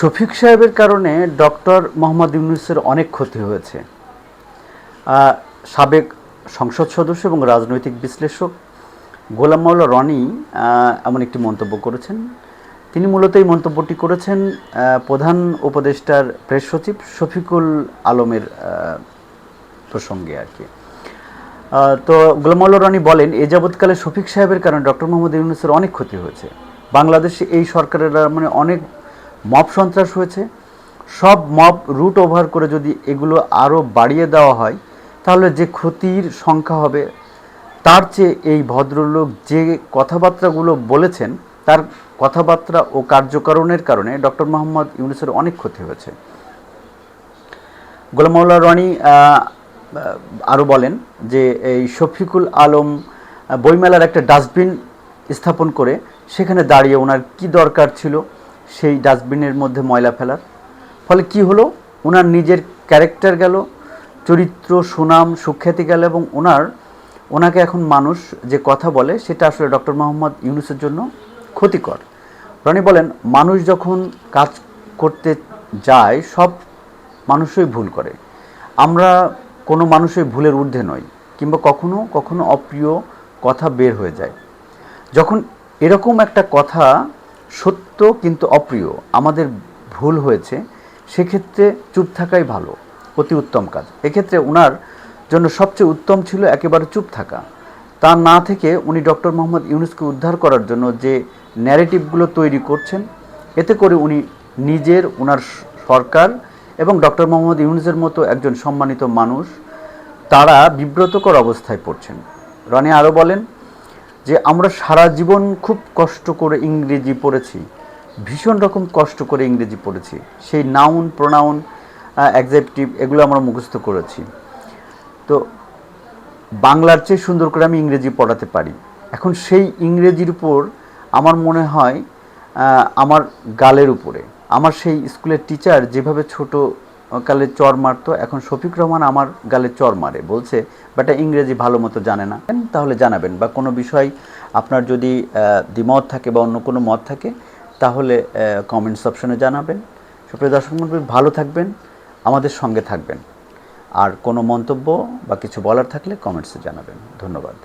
শফিক সাহেবের কারণে ডক্টর মোহাম্মদ ইউনুসের অনেক ক্ষতি হয়েছে। সাবেক সংসদ সদস্য এবং রাজনৈতিক বিশ্লেষক গোলাম মাওলা রনি এমন একটি মন্তব্য করেছেন। তিনি মূলত এই মন্তব্যটি করেছেন প্রধান উপদেষ্টার প্রেস সচিব শফিকুল আলমের প্রসঙ্গে আর কি। তো গোলাম গোলামাল্লা রনি বলেন, এ যাবৎকালে শফিক সাহেবের কারণে ডক্টর মোহাম্মদ ইউনুসের অনেক ক্ষতি হয়েছে। বাংলাদেশে এই সরকারের মানে অনেক মব সন্ত্রাস হয়েছে। সব মব রুট ওভার করে যদি এগুলো আরও বাড়িয়ে দেওয়া হয়, তাহলে যে ক্ষতির সংখ্যা হবে, তার চেয়ে এই ভদ্রলোক যে কথাবার্তাগুলো বলেছেন, তার কথাবার্তা ও কার্যকারণের কারণে ডক্টর মোহাম্মদ ইউনুসের অনেক ক্ষতি হয়েছে। গোলাম মাওলা রনি আরও বলেন যে এই শফিকুল আলম বইমেলার একটা ডাস্টবিন স্থাপন করে সেখানে দাঁড়িয়ে ওনার কি দরকার ছিল সেই ডাস্টবিনের মধ্যে ময়লা ফেলার। ফলে কি হলো? ওনার নিজের ক্যারেক্টার গেল, চরিত্র, সুনাম, সুখ্যাতি গেল এবং ওনার ওনাকে এখন মানুষ যে কথা বলে সেটা আসলে ডক্টর মোহাম্মদ ইউনুসের জন্য ক্ষতিকর। রনি বলেন, মানুষ যখন কাজ করতে যায়, সব মানুষই ভুল করে। আমরা কোনো মানুষই ভুলের ঊর্ধ্বে নই, কিংবা কখনো কখনো অপ্রিয় কথা বের হয়ে যায়। যখন এরকম একটা কথা সত্য কিন্তু অপ্রিয়। আমাদের ভুল হয়েছে, সেক্ষেত্রে চুপ থাকাই ভালো, অতি উত্তম কাজ। এক্ষেত্রে ওনার জন্য সবচেয়ে উত্তম ছিল একেবারে চুপ থাকা। তা না থেকে উনি ডক্টর মোহাম্মদ ইউনুসকে উদ্ধার করার জন্য যে ন্যারেটিভগুলো তৈরি করছেন, এতে করে উনি নিজের ওনার সরকার এবং ডক্টর মোহাম্মদ ইউনুসের মতো একজন সম্মানিত মানুষ, তারা বিব্রতকর অবস্থায় পড়ছেন। রনি আরও বলেন যে আমরা সারা জীবন খুব কষ্ট করে ইংরেজি পড়েছি, ভীষণ রকম কষ্ট করে ইংরেজি পড়েছি। সেই নাউন প্রোনাউন অ্যাকজেক্টিভ এগুলো আমরা মুখস্থ করেছি। তো বাংলার চেয়ে সুন্দর করে আমি ইংরেজি পড়াতে পারি। এখন সেই ইংরেজির উপর আমার মনে হয় আমার গালের উপরে। আমার সেই স্কুলের টিচার যেভাবে ছোট কালে চর মারতো, এখন শফিক রহমান আমার গালে চর মারে, বলছে, বাটা ইংরেজি ভালো মতো জানে না। তাহলে জানাবেন, বা কোনো বিষয় আপনার যদি দ্বিমত থাকে বা অন্য কোনো মত থাকে, তাহলে কমেন্টস অপশনে জানাবেন। সুপ্রিয় দর্শক মণ্ডলী, ভালো থাকবেন, আমাদের সঙ্গে থাকবেন। আর কোনো মন্তব্য বা কিছু বলার থাকলে কমেন্টসে জানাবেন। ধন্যবাদ।